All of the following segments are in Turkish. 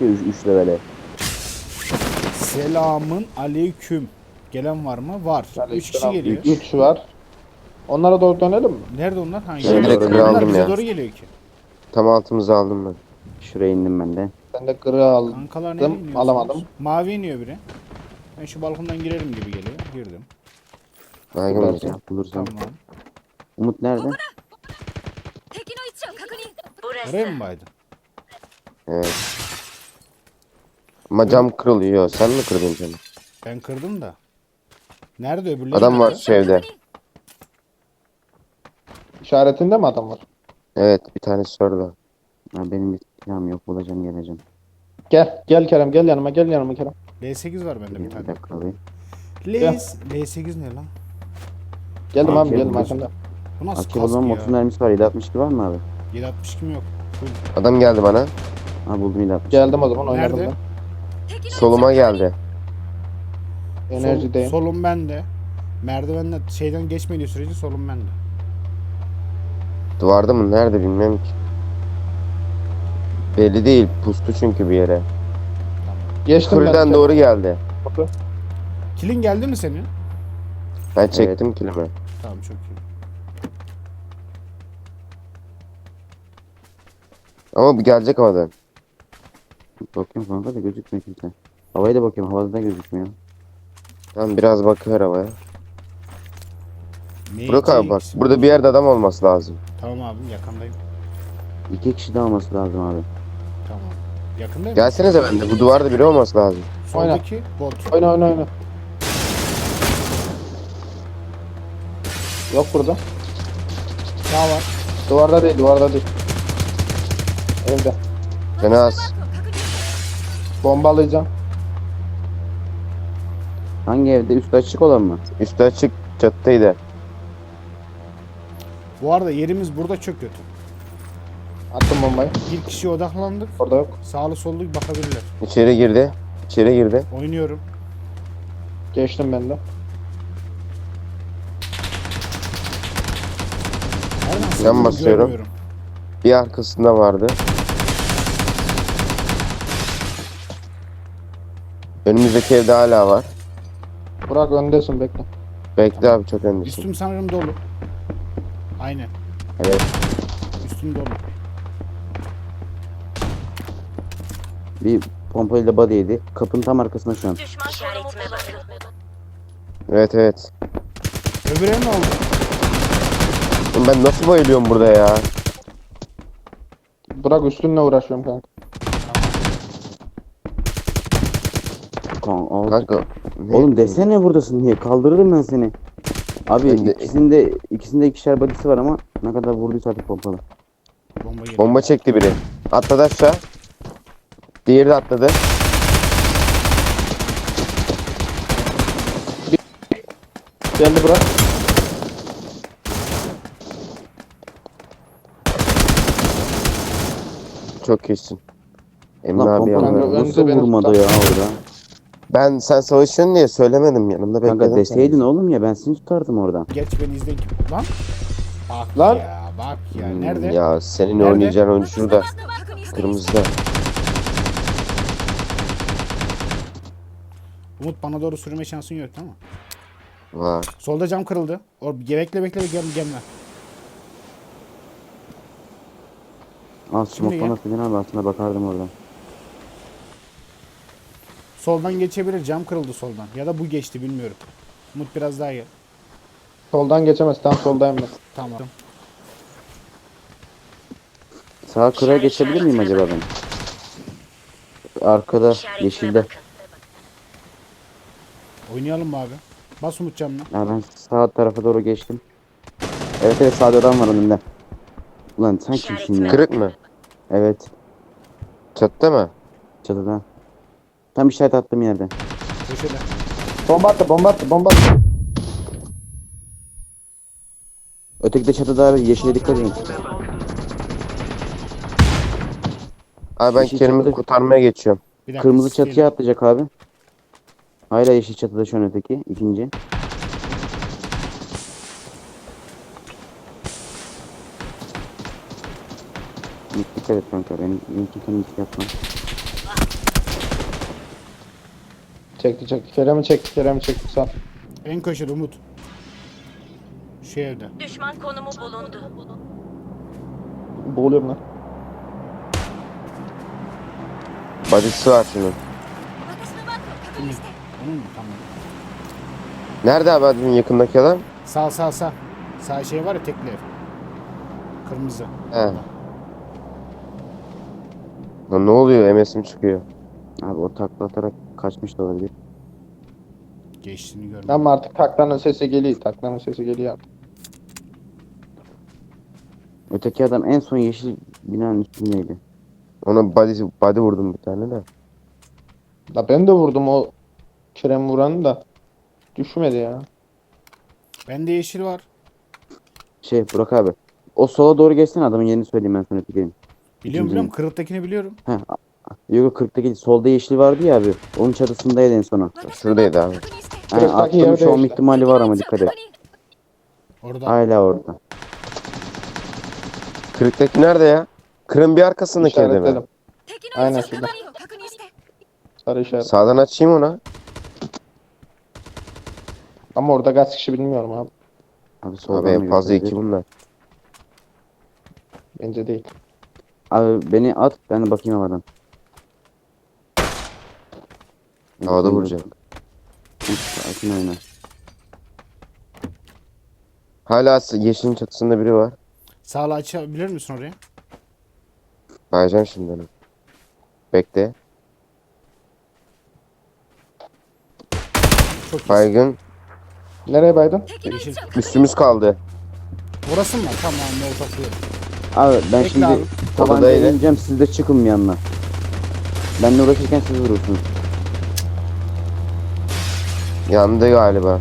ya 3 levele. Selamın aleyküm. Gelen var mı? Var. 3 kişi geliyor. 3 var. Onlara doğru dönelim mi? Nerede onlar? Hangi? Ben direkt kırmızı aldım ya. doğru geliyor ki. Tam altımıza aldım ben. Şuraya indim ben de. Ben de kırığı aldım. Kankalar ne iniyor? Alamadım. Mavi iniyor biri. Ben şu balkondan girerim gibi geliyor. Girdim. Daha gelmez. Bulursam. Tamam. Umut nerede? Buraya mı baydın? Evet. Ama cam kırılıyor. Sen mi kırdın camı? Ben kırdım da. Nerede öbürleri? Adam var nerede? şu evde. İşaretinde mi adam var? Evet bir tanesi orada. Ha, benim bir silahım yok bulacağım geleceğim. Gel. Gel Kerem gel yanıma gel yanıma Kerem. L8 var bende bir Bir tane. dakika abi. L L8 ne lan? Geldim Abi, abi gel geldim buraya. arkanda. Bu nasıl zaman kask 30 ya? mermisi var 762 var mı abi? 762 mi yok? Full. Adam geldi bana. Ha buldum 762. Geldim o zaman oynadım Nerede? ben. Soluma geldi. Enerjideyim. Sol, solum bende. Merdivenle şeyden geçmediği sürece solum bende. Duvarda mı? Nerede bilmem ki. Belli değil. Pustu çünkü bir yere. Geçtim Kulden doğru geldi. Bakın. Kilin geldi mi senin? Ben çektim evet. kilimi. Tamam çok iyi. Ama bu gelecek havadan. Bakıyorum kanka da gözükmüyor kimse. Havaya da bakıyorum havada da gözükmüyor. Tamam biraz bakıyor havaya. Ne Burak abi bak. Burada bir yerde adam olması lazım. Tamam abi yakındayım. İki kişi daha olması lazım abi. Tamam. Yakındayım. Gelsenize bende. Bu duvarda biri olması lazım. Soldaki bot. Oyna oyna oyna. Yok burada. Sağ var. Duvarda değil duvarda değil. Evde. Fena az. Bombalayacağım. Hangi evde? Üstü açık olan mı? Üstü açık çattıydı. Bu arada yerimiz burada çok kötü. Attım bombayı. Bir kişiye odaklandık. Orada yok. Sağlı sollu bakabilirler. İçeri girdi. İçeri girdi. Oynuyorum. Geçtim ben de. Sıktığını basıyorum. görmüyorum. Bir arkasında vardı. Önümüzdeki evde hala var. Burak öndesin bekle. Bekle abi çok öndesin. Üstüm sanırım dolu. Aynen. Evet. Üstüm dolu. Bir pompayla body yedi. Kapının tam arkasında şu an. düşman işaretime bakın. Evet evet. Öbürü ne oldu? Oğlum Ben nasıl bayılıyorum burada ya? Burak üstünle uğraşıyorum kanka. Kan, al. Kanka. ne- Oğlum desene buradasın diye kaldırırım ben seni. Abi Ben de- ikisinde ikisinde ikişer body'si var ama ne kadar vurduysa artık pompalı. Bomba geliyor. Bomba çekti biri. Atladı aşağı. Diğeri de atladı. Geldi Burak. Çok iyisin. Emre abi yanında. nasıl vurmadı ya orada? Ben sen savaşıyorsun diye söylemedim yanımda bekledim. Kanka deseydin oğlum ya ben seni tutardım oradan. Geç beni izle ki. Lan. Bak Lan. ya bak ya hmm, nerede? Ya senin nerede? oynayacağın oyun şurada. Kırmızıda. Umut bana doğru sürme şansın yok tamam? Var. Solda cam kırıldı. Or bekle bekle bekle gel gelme. Al smoke bana filan al altına bakardım oradan. Soldan geçebilir. Cam kırıldı soldan. Ya da bu geçti bilmiyorum. Umut biraz daha gel. Soldan geçemez. Tam soldayım ben. Tamam. Sağa kıraya geçebilir miyim acaba ben? Arkada yeşilde. Oynayalım mı abi? Bas Umut camına. Ya ben sağ tarafa doğru geçtim. Evet evet sağda adam var önümde. Ulan sen kimsin ya? Kırık mı? Evet Çattı mı? çatıda. Tam işaret attığım yerde. Köşede. Bomba attı bomba attı bomba attı. Öteki de çatıda abi yeşile dikkat edin. Abi ben Yeşil Kerim'i çatıda. kurtarmaya geçiyorum. Bir dakika. Kırmızı sisteyelim. çatıya atlayacak abi. Hala yeşil çatıda şu an öteki. ikinci. Dikkat et kanka. Benim, benimki kendisi yapma. Çekti çekti. Kerem'i çekti. Kerem'i çekti sen. En köşede Umut. Şu evde. Düşman konumu bulundu. Boğuluyorum lan. Badisi var şunun. Nerede abi adamın yakındaki adam? Sağ sağ sağ. Sağ şey var ya tekli. Kırmızı. He. Lan ne oluyor? MS'im çıkıyor. Abi o taklatarak kaçmış da olabilir. Geçtiğini görmedim. Ama artık taklanın sesi geliyor. Taklanın sesi geliyor. artık. Öteki adam en son yeşil binanın üstündeydi. Ona body, body vurdum bir tane de. Da ben de vurdum o Kerem vuranı da. Düşmedi ya. Bende yeşil var. Şey Burak abi. O sola doğru geçsene adamın yerini söyleyeyim ben sana ötekinin. Biliyorum biliyorum. Kırıktakini biliyorum. Heh. Yok 40'taki solda yeşil vardı ya abi. Onun çatısındaydı en son. Şuradaydı abi. Ha, Şurası sanki aklım şu an ihtimali var ama dikkat et. Orada. Hala orada. Kırıktaki nerede ya? Kırın bir arkasındaki evde mi? Aynen şurada. Sarı işaret. Sağdan açayım ona. Ama orada kaç kişi bilmiyorum abi. Abi Abi en fazla iki bunlar. Bence değil. Abi beni at ben de bakayım havadan. Havada vuracak. Sakin oyna. Hala yeşilin çatısında biri var. Sağla açabilir misin oraya? Kayacağım şimdi onu. Bekle. Çok iyi. Baygın. Nereye baydın? Üstümüz kaldı. Burası mı? Tamam ne takıyorum. Abi ben Bekle şimdi abi. tabancayı ineceğim siz de çıkın bir yanına. Benle uğraşırken siz vurursunuz. Yandı galiba.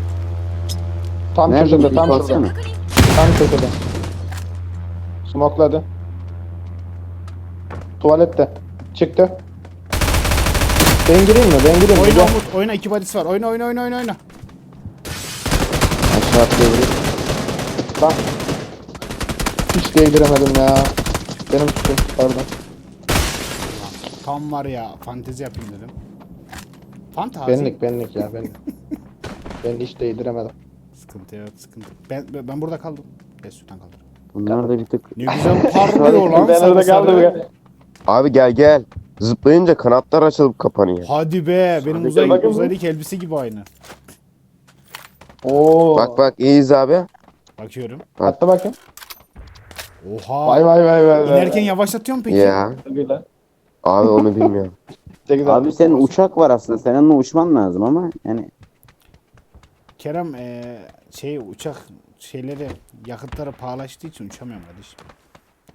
Tam Nerede köşede bir tam baksana. şurada. Tam köşede. Smokladı. Tuvalette. Çıktı. Ben gireyim mi? Ben gireyim mi? Oyna. Umut. Oyna iki badisi var. Oyna oyna oyna oyna oyna. Aşağı atlayabilir. Bak. Hiç değdiremedim ya. Benim suçum. Pardon. Tam var ya fantezi yapayım dedim. Fantazi. Benlik benlik ya benlik. ben hiç değdiremedim. Sıkıntı yok sıkıntı. Ben, ben, burada kaldım. Besütten kaldır. Bunlar da bir tık Ne güzel parlıyor lan Ben orada kaldım. ya. Abi gel gel. Zıplayınca kanatlar açılıp kapanıyor. Hadi be benim Hadi uzay, gel bakayım. uzaydaki elbise gibi aynı. Oo. Bak bak iyiyiz abi. Bakıyorum. Atla bakayım. Oha. Vay vay vay vay. İnerken yavaşlatıyor mu peki? Ya. Abi onu bilmiyorum. Abi senin uçak var aslında. Senin onunla uçman lazım ama yani Kerem eee, şey uçak şeyleri yakıtları pahalaştığı için uçamıyorum kardeşim.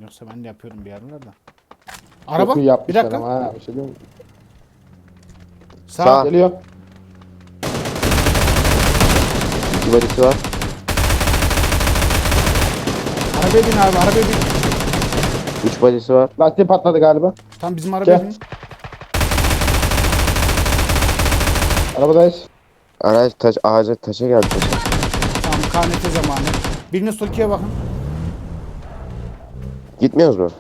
Yoksa ben de yapıyorum bir yerler de. Araba bir dakika. ama ha. Bir şey mi? Sağ. Sağ. Geliyor. iki barisi var. Arabaya bin abi arabaya bin. Üç barisi var. Lastiği patladı galiba. Tam bizim arabaya Gel. bin. Arabadayız. Araç taş ağaca taşa geldi. Tamam KNT zamanı. Biriniz Türkiye'ye bakın. Gitmiyoruz mu?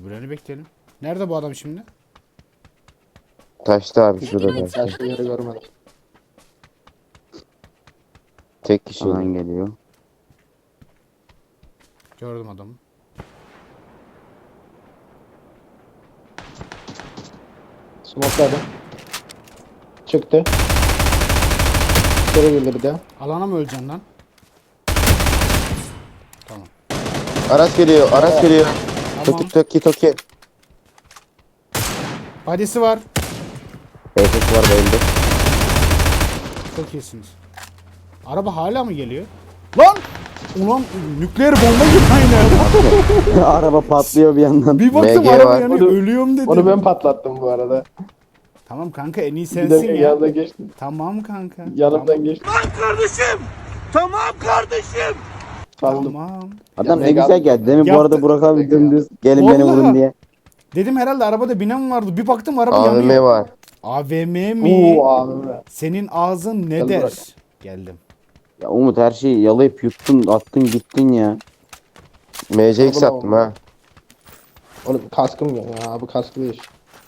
Öbürlerini bekleyelim. Nerede bu adam şimdi? Taşta abi şurada taşta. Yeri görmedim. Tek kişi. Alan geliyor. Gördüm adamı. Smokladı. Çıktı. İçeri girdi bir de. Alana mı öleceksin lan? Tamam. Araç geliyor, araç geliyor. Tamam. Toki toki toki. Badisi var. Efekt var bayıldı. Çok iyisiniz. Araba hala mı geliyor? Lan! Ulan nükleer bomba gibi aynı. Araba patlıyor bir yandan. Bir baktım MG araba var. yani Onu- ölüyorum dedim. Onu ben patlattım bu arada. Tamam kanka en iyi sensin ya. yanına geçtim. Tamam kanka. Yanımdan geçtim. Tamam. Saldım. Tamam. Adam Ya ne Mega- güzel geldi. Demin bu Yaptı. arada Burak abi dümdüz gelin beni Vallahi. vurun diye. Dedim herhalde arabada binen vardı. Bir baktım araba AVM yanıyor. var. AVM mi? Oo be. Senin ağzın ne Gel der? bırak. Geldim. Ya Umut her şeyi yalayıp yuttun attın gittin ya. MCX yaptım ha. Oğlum kaskım yok ya. Bu kasklı iş.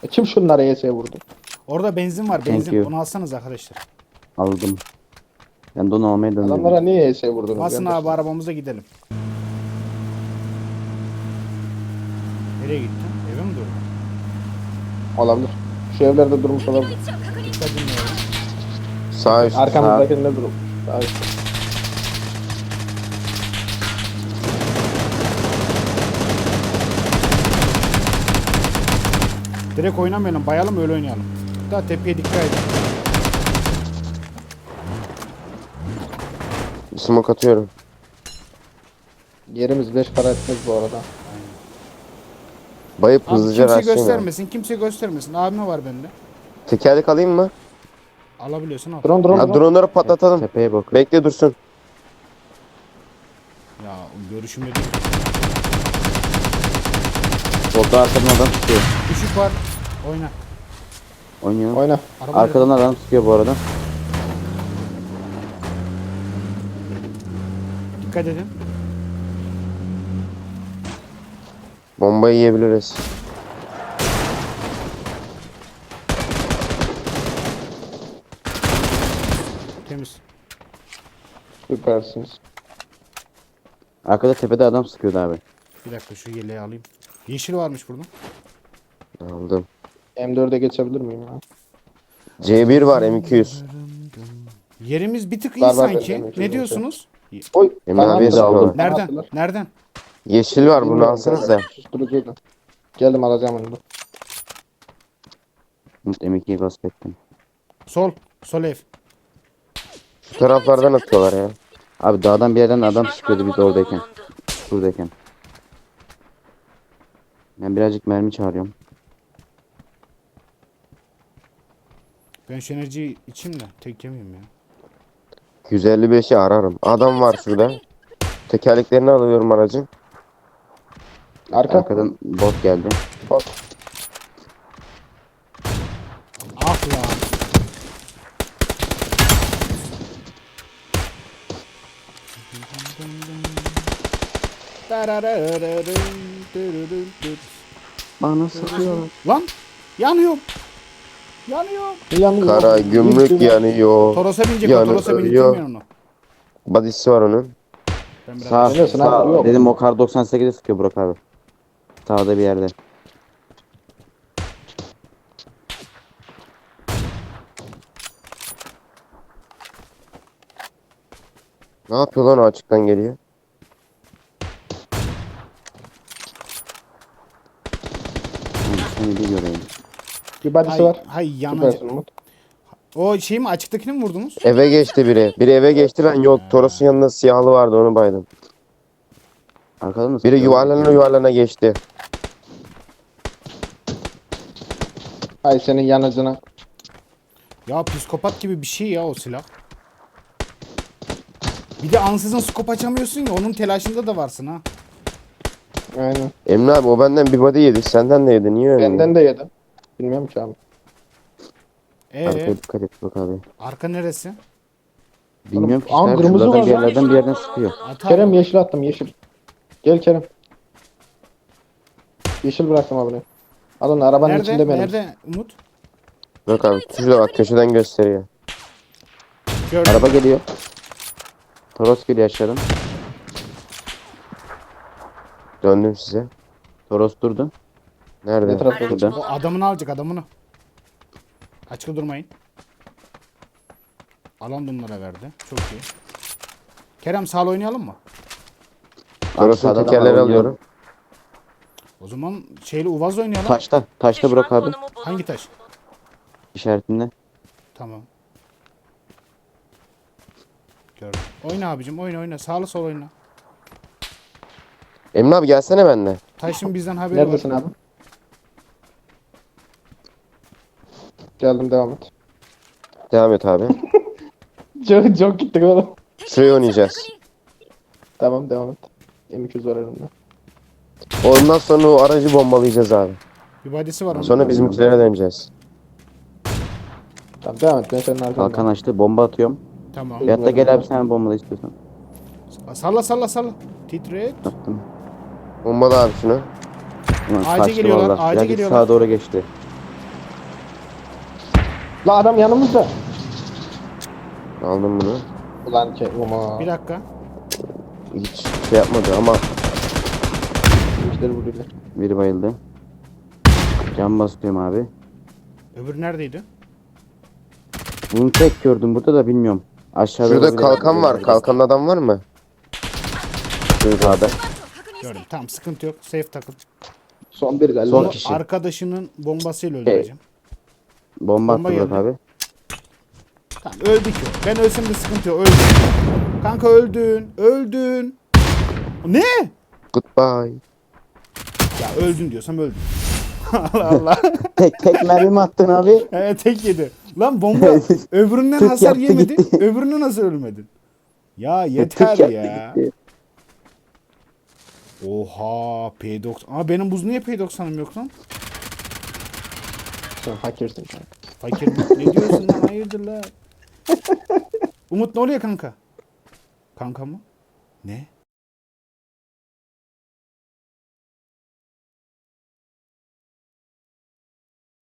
E kim şunlara ES vurdu? Orada benzin var benzin. Bunu alsanız arkadaşlar. Aldım. Ben de onu almaya döndüm. Adamlara niye şey vurdunuz? Basın abi arabamıza gidelim. Nereye gittin? Eve mi durdun? Olabilir. Şu evlerde durmuş olabilir. Dikkat dinliyorum. Sağ üst. Arkamızdaki ne durum? Sağ üstte. Direkt oynamayalım bayalım öyle oynayalım. Daha tepeye dikkat edin. Smoke atıyorum. Yerimiz 5 para etmez bu arada. Bayıp Abi hızlıca kimse rushlayayım ya. göstermesin. Kimse göstermesin. Abime var bende. Tekerlek alayım mı? Alabiliyorsun al. Drone drone drone. drone'ları patlatalım. Tepeye bak. Bekle dursun. Ya görüşümde değil. Solda arkadan adam tutuyor. Düşük var. Oyna. Oynuyor. Oyna. Araba Arkadan adam tutuyor bu arada. Dikkat edin. Bombayı yiyebiliriz. Temiz. Süpersiniz. Arkada tepede adam sıkıyordu abi. Bir dakika şu yeleği alayım. Yeşil varmış burada. Aldım. M4'e geçebilir miyim ya? C1 var M200. Yerimiz bir tık iyi Var, var, sanki. Ne diyorsunuz? Oy. Emin abiye de aldım. Nereden? attılar. Nereden? Yeşil var bunu Bilmiyorum. alsanıza. Susturucuydu. Geldim alacağım onu. Umut M2'yi gasp ettim. Sol. Sol ev. Şu taraflardan atıyorlar ya. Abi dağdan bir yerden adam Düşman sıkıyordu biz oradayken. bulundu. Şuradayken. Ben birazcık mermi çağırıyorum. Ben şu enerjiyi içeyim de tek yemeyeyim ya. 155'i ararım. Adam var şurada. Tekerleklerini alıyorum aracın. Arka. Arkadan bot geldi. Ah lan. Bana sıkıyor. Lan yanıyorum. Yanıyorum. Yanıyor. Kara gümrük yanıyor. Toros'a binecek o Yanıyor. Toros'a durmuyor onu. Badisi var onun. Ben biraz Sağ, sağ. yok. Dedim o kar 98'e sıkıyor Burak abi. Sağda bir yerde. Ne yapıyor lan o açıktan geliyor? Seni bir göreyim. Bir badisi hay, var. hay yanacak. O şey mi açıktakini mi vurdunuz? Eve geçti biri. Biri eve geçti ben yok. Toros'un yanında siyahlı vardı onu baydım. Arkadan mı Biri yuvarlana yuvarlana geçti. Ay senin yanıcına. Ya psikopat gibi bir şey ya o silah. Bir de ansızın skop açamıyorsun ya onun telaşında da varsın ha. Aynen. Emre abi o benden bir body yedi. Senden de yedi. Niye öyle? Benden de yedim. Bilmiyorum ki abi. Ee, Arkaya dikkat et Burak abi. arka neresi? Bilmiyorum ki Aa, işte kırmızı şuralardan var bir yerlerden bir yerden sıkıyor. Ata Kerem yeşil attım yeşil. Gel Kerem. Yeşil bıraktım abi. Alın arabanın nerede? içinde benim. Nerede Umut? Bak abi şurada bak köşeden gösteriyor. Gördüm. Araba geliyor. Toros geliyor aşağıdan. Döndüm size. Toros durdu. Nerede? Ne tarafta? Şurada. O adamını alacak adamını. Açıkta durmayın. Alan bunlara verdi. Çok iyi. Kerem sağ oynayalım mı? Toros'un sağda da tekerleri alıyorum. O zaman şeyli Uvaz oynayalım. Taşta. Taşta Burak abi. Hangi taş? İşaretinde. Tamam. Gördüm. Oyna abicim oyna oyna. Sağlı sol oyna. Emre abi gelsene benimle. Taşın bizden haberi Neredesin var. abi? Geldim devam et. Devam et abi. Çok, çok gittik oğlum. Şuraya oynayacağız. Tamam devam et. M200 var elimde. Ondan sonra o aracı bombalayacağız abi. Bir var onun. Sonra bizimkilere döneceğiz. Tamam devam et ben senin arkandayım. Kalkan açtı. Bomba atıyorum. Tamam. Veyahut da gel abi sen bombala istiyorsan. Salla salla salla. Titret. Attım. Bombala abi şunu. Ulan Ağaca kaçtı geliyorlar, vallahi. ağaca geliyorlar. Sağa doğru geçti. La adam yanımızda. Aldım bunu. Ulan ama. Bir dakika. Hiç şey yapmadı ama İşleri vuruyorlar. Biri bayıldı. Can basıyorum abi. Öbürü neredeydi? Bunu tek gördüm burada da bilmiyorum. Aşağıda şurada olabilir. kalkan var. Kalkanlı adam var mı? Şurada. Gördüm. Tamam sıkıntı yok. Safe takıl. Son bir galiba. Son kişi. arkadaşının bombasıyla öldüreceğim. Bomba Bomba attı geldi. abi. Tamam öldü ki. o. Ben ölsem de sıkıntı yok. Öldün. Kanka öldün. Öldün. Ne? Goodbye. Ya öldün diyorsam öldün. Allah Allah. Tek tek mermi mi attın abi? Evet tek yedi. Lan bomba öbüründen hasar yaptı yemedi. gitti. Öbüründen nasıl ölmedin? Ya yeter yaptı ya. gitti. Oha P90. Aa benim buz niye P90'ım yok lan? Sen fakirsin kanka. Fakir mi? ne diyorsun lan hayırdır lan? Umut ne oluyor kanka? Kanka mı? Ne?